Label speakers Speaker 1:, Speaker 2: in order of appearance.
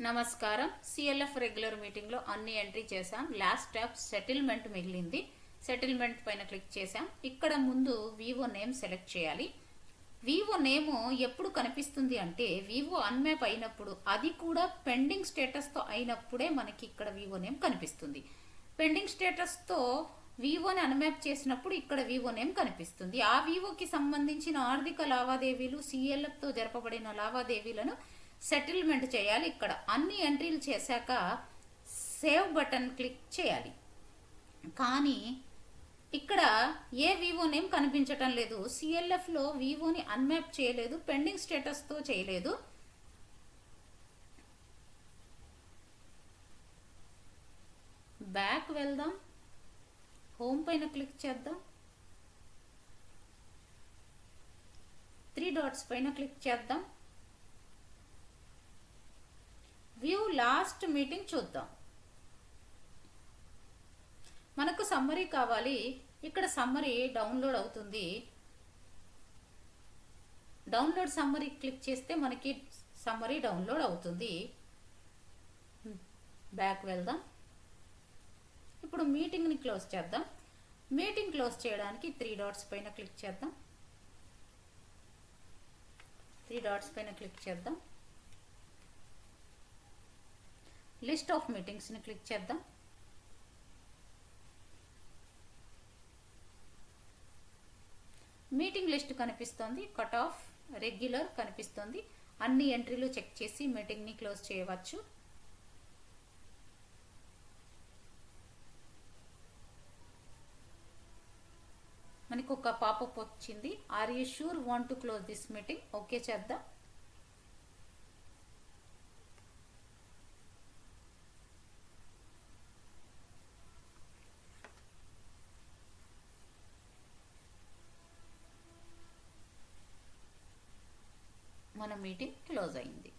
Speaker 1: నమస్కారం. CLF regular మీటింగ్లో అన్ని ఎంట్రీ చేశాం. లాస్ట్ స్టెప్ సెటిల్మెంట్ మిగిలింది. సెటిల్మెంట్ పైన క్లిక్ చేశాం. ఇక్కడ ముందు వివో నేమ్ సెలెక్ట్ చేయాలి. వివో నేమ్ ఎప్పుడు కనిపిస్తుంది అంటే వివో అన్మ్యాప్ అయినప్పుడు అది కూడా పెండింగ్ స్టేటస్తో అయినప్పుడే మనకి ఇక్కడ వివో నేమ్ కనిపిస్తుంది. పెండింగ్ స్టేటస్తో వివోని అన్మ్యాప్ చేసినప్పుడు ఇక్కడ వివో నేమ్ కనిపిస్తుంది. ఆ వివోకి సంబంధించిన ఆర్థిక లావాదేవీలు సిఎల్ఎఫ్తో జరపబడిన లావాదేవీలను సెటిల్మెంట్ చేయాలి ఇక్కడ. అన్ని ఎంట్రీలు చేశాక సేవ్ బటన్ క్లిక్ చేయాలి. కానీ ఇక్కడ ఏ వివో నేమ్ కనిపించటం లేదు. సిఎల్ఎఫ్లో వివోని అన్మ్యాప్ చేయలేదు. పెండింగ్ స్టేటస్తో చేయలేదు. బ్యాక్ వెళ్దాం. హోమ్ పైన క్లిక్ చేద్దాం. త్రీ డాట్స్ పైన క్లిక్ చేద్దాం. లాస్ట్ మీటింగ్ చూద్దాం. మనకు సమ్మరీ కావాలి. ఇక్కడ సమ్మరీ డౌన్లోడ్ అవుతుంది. డౌన్లోడ్ సమ్మరీ క్లిక్ చేస్తే మనకి సమ్మరీ డౌన్లోడ్ అవుతుంది. బ్యాక్ వెళ్దాం. ఇప్పుడు మీటింగ్ని క్లోజ్ చేద్దాం. మీటింగ్ క్లోజ్ చేయడానికి త్రీ డాట్స్ పైన క్లిక్ చేద్దాం. త్రీ డాట్స్ పైన క్లిక్ చేద్దాం. లిస్ట్ ఆఫ్ మీటింగ్స్ని క్లిక్ చేద్దాం. మీటింగ్ లిస్ట్ కనిపిస్తోంది కట్ ఆఫ్ రెగ్యులర్ కనిపిస్తోంది. అన్ని ఎంట్రీలు చెక్ చేసి మీటింగ్ని క్లోజ్ చేయవచ్చు. మనకు ఒక పాపప్ వచ్చింది. Are you sure want to close this meeting okay చేద్దాం. మన మీటింగ్ క్లోజ్ అయింది.